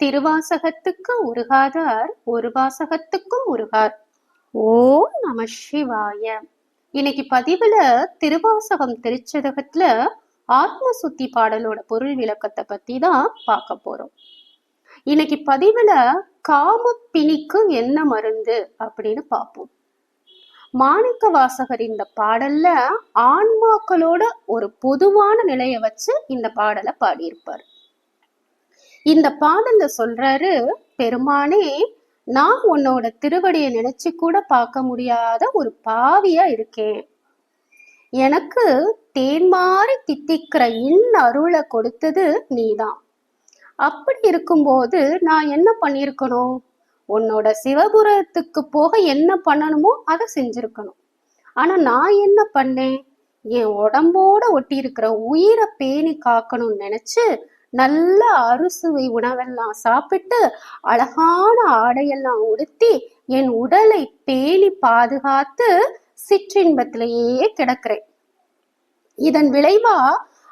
திருவாசகத்துக்கு உருகாதார் ஒரு வாசகத்துக்கும் உருகார். ஓம் நம சிவாய. இன்னைக்கு பதிவுல திருவாசகம் திருச்சதகத்துல ஆத்ம சுத்தி பாடலோட பொருள் விளக்கத்தை பத்தி தான் பார்க்க போறோம். இன்னைக்கு பதிவுல காம பிணிக்கு என்ன மருந்து அப்படின்னு பார்ப்போம். மாணிக்க வாசகர் இந்த பாடல்ல ஆன்மாக்களோட ஒரு பொதுவான நிலையை வச்சு இந்த பாடலை பாடியிருப்பார். இந்த பாடல்ல சொல்றாரு பெருமானே நான் உன்னோட திருவடியை நினைச்சு கூட பார்க்க முடியாத ஒரு பாவியா இருக்கேன். எனக்கு தேன்மாறி தித்திக்கிற இன் அருளை கொடுத்தது நீதான். அப்படி இருக்கும்போது நான் என்ன பண்ணியிருக்கணும்? உன்னோட சிவபுரத்துக்கு போக என்ன பண்ணணுமோ அதை செஞ்சிருக்கணும். ஆனா நான் என்ன பண்ணேன்? என் உடம்போட ஒட்டி இருக்கிற உயிரை பேணி காக்கணும்னு நினைச்சு நல்ல அறுசுவை உணவெல்லாம் சாப்பிட்டு அழகான ஆடையெல்லாம் உடுத்தி என் உடலை பேணி பாதுகாத்து சிற்றின்பத்திலேயே கிடக்கிறேன். இதன் விளைவா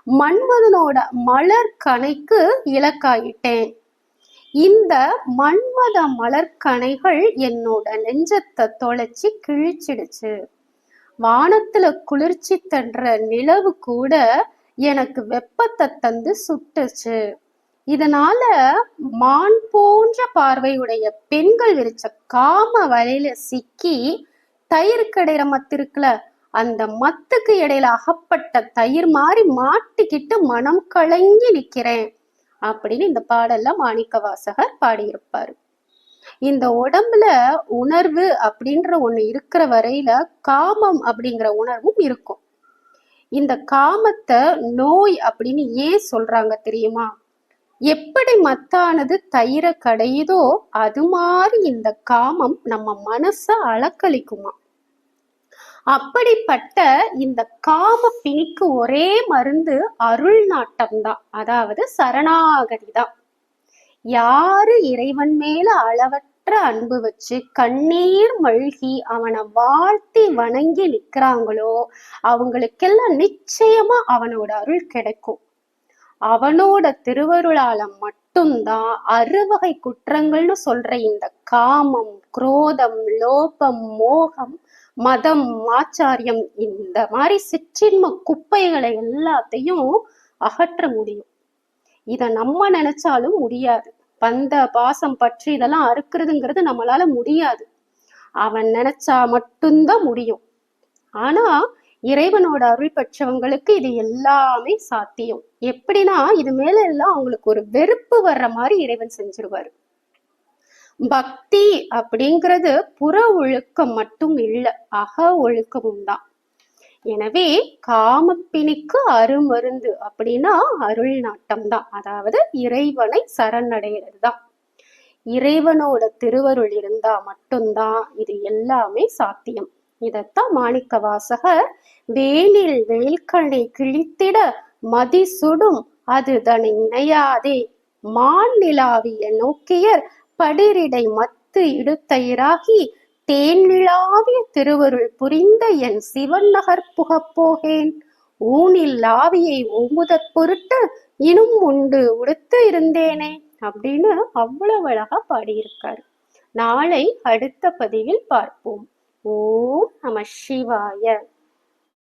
மன்மதனோட மலர் கணைக்கு இலக்காயிட்டேன். இந்த மன்மத மலர்கணைகள் என்னோட நெஞ்சத்தை தொலைச்சி கிழிச்சிடுச்சு. வானத்துல குளிர்ச்சி தன்ற நிலவு கூட எனக்கு வெப்பத்தை தந்து சுட்டுச்சு. இதனால மான் போன்ற பார்வையுடைய பெண்கள் விரிச்ச காம வலையில சிக்கி தயிர் கடையிற மத்து இருக்குல்ல அந்த மத்துக்கு இடையில அகப்பட்ட தயிர் மாதிரி மாட்டிக்கிட்டு மனம் கலங்கி நிக்கிறேன் அப்படின்னு இந்த பாடல்ல மாணிக்க வாசகர் பாடியிருப்பாரு. இந்த உடம்புல உணர்வு அப்படின்ற ஒண்ணு இருக்கிற வரையில காமம் அப்படிங்கிற உணர்வும் இருக்கும். இந்த காமத்தை நோய் அப்படின்னு ஏன் சொல்றாங்க தெரியுமா? எப்படி மத்தானது தயிர கடையுதோ அது மாதிரி இந்த காமம் நம்ம மனச அளக்களிக்குமா அப்படிப்பட்ட இந்த காம பிணிக்கு ஒரே மருந்து அருள் நாட்டம் தான் அதாவது சரணாகதி தான். யாரு இறைவன் மேல அளவற்ற அன்பு வச்சு கண்ணீர் மழ்கி அவனை வாழ்த்தி வணங்கி நிக்கிறாங்களோ அவங்களுக்கெல்லாம் நிச்சயமா அவனோட அருள் கிடைக்கும். அவனோட திருவருளால மட்டும்தான் அறுவகை குற்றங்கள்னு சொல்ற இந்த காமம் குரோதம் லோபம் மோகம் மதம் ஆச்சாரியம் இந்த மாதிரி சிற்றின்ம குப்பைகளை எல்லாத்தையும் அகற்ற முடியும். இத நம்ம நினைச்சாலும் முடியாது. பந்த பாசம் பற்றி இதெல்லாம் அறுக்கிறதுங்கிறது நம்மளால முடியாது. அவன் நினைச்சா மட்டும்தான் முடியும். ஆனா இறைவனோட அருள் பெற்றவங்களுக்கு இது எல்லாமே சாத்தியம். எப்படின்னா இது மேல எல்லாம் அவங்களுக்கு ஒரு வெறுப்பு வர்ற மாதிரி இறைவன் செஞ்சிருவாரு. பக்தி அப்படிங்கிறது புற ஒழுக்கம் மட்டும் இல்ல அக ஒழுக்கமும் தான். எனவே காமப்பிணிக்கு அருமருந்து அப்படின்னா அருள் நாட்டம் தான் அதாவது இறைவனை சரணடைகிறது தான் இறைவனோட திருவருள் இருந்தா மட்டும்தான் இது எல்லாமே சாத்தியம். இதத்தான் மாணிக்க வாசகர் வேலில் வேல்கணை கிழித்திட மதி சுடும் அது தனி இணையாதே. மான் நிலாவிய நோக்கியர் படிரிடை மத்து இடுத்தயிராகி தேன்விழாவிய திருவருள் புரிந்த என் சிவன் நகர் புகப் போகேன். ஊனில் ஆவியை ஓம்புதற் பொருட்டு இனும் உண்டு உடுத்து இருந்தேனே அப்படின்னு அவ்வளவு அழகா பாடியிருக்காரு. நாளை அடுத்த பதிவில் பார்ப்போம். ஓம் நம சிவாய.